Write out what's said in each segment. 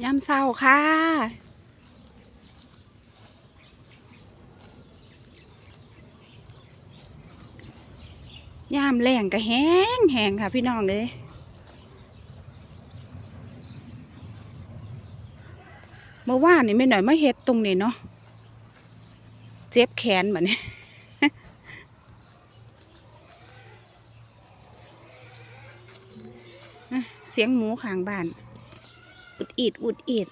ยามเศร้าค่ะ ยามแรงก็แห้งแห้งค่ะพี่น้องเลยเมื่อวานนี่ไม่หน่อยไมาเฮ็ดตรงนี้เนาะ เจ็บแขนแบบนี้อะเสียงหมูขางบ้าน อุดอีดอุดอีด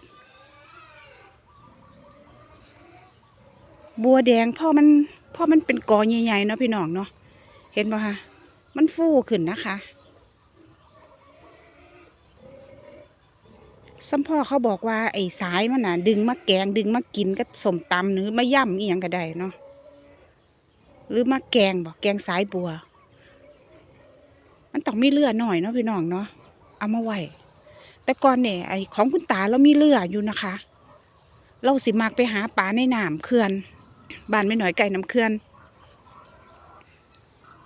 บัวแดงพ่อมันพ่อมันเป็นกอใหญ่ๆเนาะพี่น้องเนาะเห็นป่ะคะมันฟูขึ้นนะคะสัมพ่อเขาบอกว่าไอ้สายมันน่ะ ดึงมาแกงดึงมากินกับสมตำหรือมาย่ำอีหยังก็ได้เนาะหรือมาแกงบอกแกงสายบัว มันต้องมีเลือดหน่อยเนาะพี่น้องเนาะเอามาไว้ แต่ก่อนเนี่ยไอของคุณตาเรามีเรืออยู่นะคะ เราสิมักไปหาปลาในน้ำเขื่อนบ้านไม่หน่อยไก่น้ำเขื่อน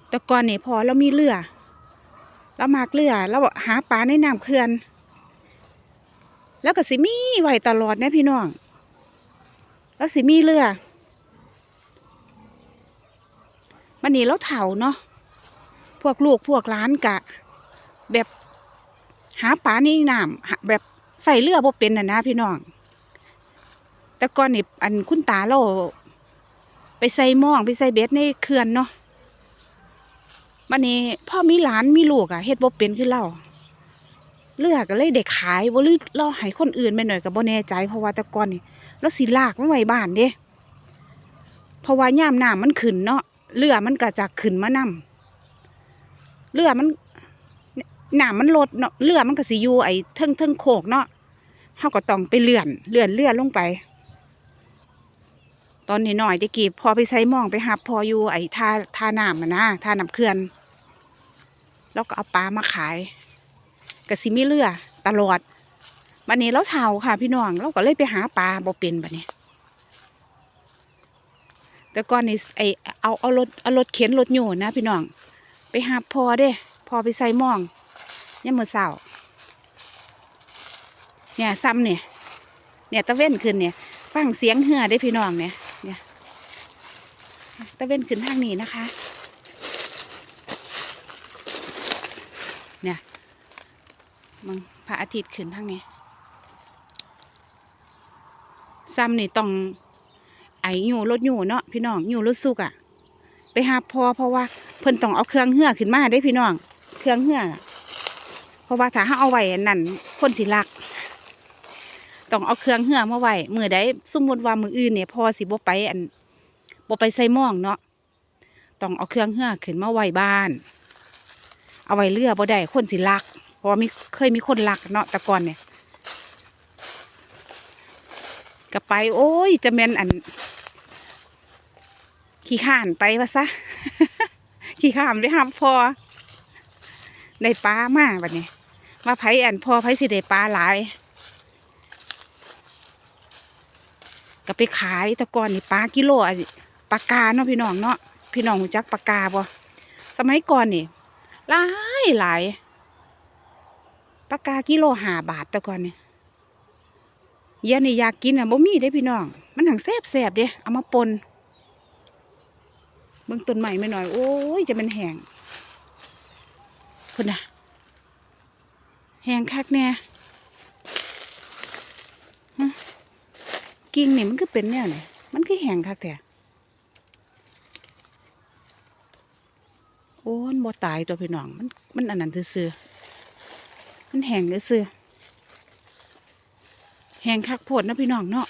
แต่ก่อนเนี่ยพอเรามีเรือเรามักเรือเราหาปลาในน้ำเขื่อนแล้วก็สิมีไหวตลอดนะพี่น้อง แล้วสิมีเรือมันนี่เราเถ่าเนาะพวกลูกพวกล้านกะ แบบ หาปลาในน้ำหาแบบใส่เรือบ่เป็นนะนะพี่น้อง แต่ก่อนนี่อันคุณตาเราไปใส่หม่องไปใส่เบ็ดในเขื่อนเนาะบันนี้พ่อมีหลานมีลูกอะเฮ็ดบ่เป็นคือเราเรือก็เลยเด็กขายบ่หรือเราให้คนอื่นไปหน่อยก็บ่แน่ใจ เพราะว่าแต่ก่อนนี่เราสิลากมาไว้บ้านเด้เพราะว่ายามน้ำมันขึ้นเนาะเรือมันก็จะขึ้นมานํเรือมัน น้ำมันลดเนาะเรือมันก็สิอยู่ไอ้เทิงเทิงโขกเนาะเฮาก็ต้องไปเลื่อนเลื่อนเลื่อนลงไป ตอนนี้หน่อยๆตะกี้พอไปใส่หมองไปหับพออยู่ไอ้ท่าท่าน้ำนะท่าน้ำเขื่อน แล้วก็เอาปลามาขายกะสิมีเรือตลอดบันนี้เราเท่าค่ะ พี่น้องเราก็เลยไปหาปลาบ่เป็นบัดนี้แต่ก่อนนี่ไอเอาเอารถเอารถเข็นรถโยนนะ พี่น้องไปหาพอเด้พอไปใส่หมอง ยามมื้อเช้าเนี่ยซ้ำเนี่ย เนี่ยตะเว้นขึ้นเนี่ย ฟังเสียงเหือได้พี่น้องเนี่ย เนี่ยตะเว้นขึ้นทางนี้นะคะ เนี่ยมึงพระอาทิตย์ขึ้นทางนี้ซ้ำนี่ต้องไออยู่รถอยู่เนาะพี่น้องอยู่รถสุกอะไปหาพอเพราะว่าเพิ่นต้องเอาเครื่องเหือขึ้นมาได้พี่น้อง เครื่องเหือ เพราะว่าถ้าเขาเอาไว้อันนั่นคนสิลัก ต้องเอาเครื่องเหื่อมาไว้มือใดสมมติว่ามืออื่นเนี่ยพอสิบ่ไปอันบ่ไปใส่หม่องเนาะต้องเอาเครื่องเหื่อขึ้นมาไว้บ้าน เอาไว้เรือบ่ได้คนสิลัก เพราะมีเคยมีคนลักเนาะแต่ก่อนเนี่ยก็ไป โอ้ย จะแมนอัน ขี้ข้านไปวะซะ ขี้ข้านไปหาพอ ได้ปลามากบัดนี้มาไผ่อันพอไผ่สิได้ปลาหลาย ก็ไปขายต่ก่อนนี่ปลากิโลอันปลากาเนาะพี่น้องเนาะพี่น้องจักปลากาบ่สมัยก่อนนี่หลายหลายปลากากิโลห้าบาทต่ก่อนนี่เดี๋ยนี่อยากกินอะบ่มีได้พี่น้อง มันหังแซ่บแซ่บเด้เอามาปนเบิ่งต้นใหม่ไม่หน่อยโอ้ยจะเป็นแห้ง พุ่นน่ะแหงคักแน่กิ่งนี่มันก็เป็นแนวนี่มันก็แหงคักแต่โอ้มันบ่ตายตัวพี่น้อง มันมันอันนั้นซื่อมันแห้งซื่อแหงคักโพดนะพี่น้องเนาะ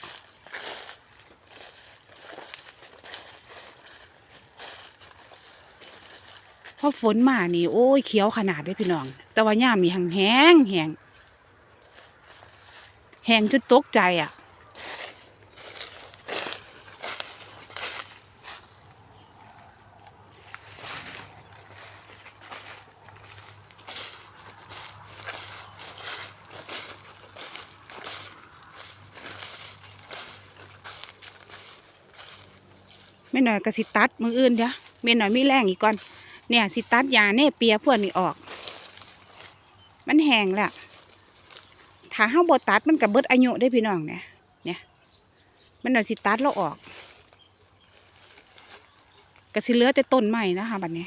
อฝนมานี่ โอ้ยเขียวขนาดเลยพี่น้อง แต่ว่าย่ามนี่แห้งแห้งแห้งแห้งจนตกใจอะไม่หน่อยก็สิตัดมืออื่นเดี๋ยวเมนหน่อยมีแรงอีกก่อน เนี่ยสิตัดยาเน่เปียพวกนี้ออก มันแห้งแล้วถ้าห้าบตัดมันกับเบิดอายุได้พี่น้องเนี่ยเนี่ย มันน่ะสิตัดเราออกก็สิเหลือแต่ต้นใหม่นะคะบัดนี้